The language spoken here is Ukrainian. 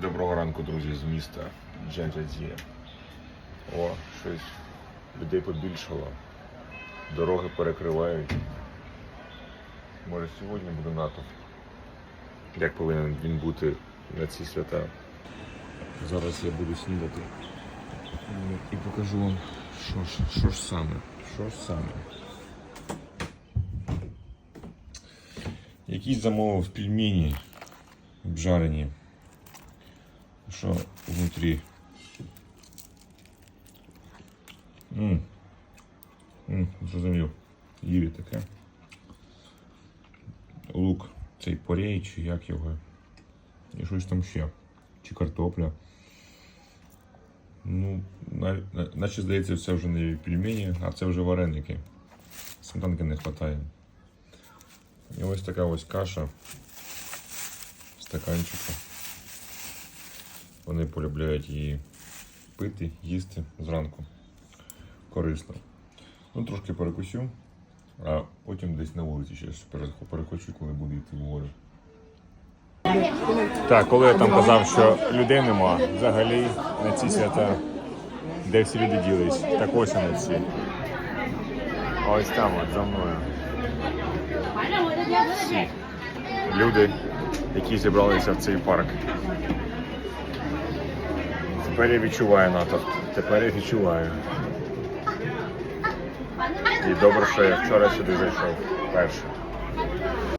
Доброго ранку, друзі, з міста Дженджадзі. О, щось людей побільшало. Дороги перекривають. Може сьогодні буде натовп. Як повинен він бути на ці свята? Зараз я буду снідати. І покажу вам, що ж, що ж саме. Що ж саме. Якийсь замовив пельмені обжарені. Що внутрі? Ммм. Ммм, зрозумів. Їві таке. Лук цей порей, чи як його. І щось там ще. Чи картопля. Ну, на- на- наче здається, це вже не пельмені, а це вже вареники. Сметанки не вистачає. І ось така ось каша в. Вони полюбляють її пити, їсти зранку. Корисно. Ну, трошки перекусю, а потім десь на вулиці ще перекочу, коли буду йти в воду. Так, коли я там казав, що людей нема взагалі на ці свята, де всі люди ділись. Так ось вони всі. Ось там от за мною. Всі люди, які зібралися в цей парк. Тепер я відчуваю натовп. Тепер я відчуваю. І добре, що я вчора сюди зайшов перший.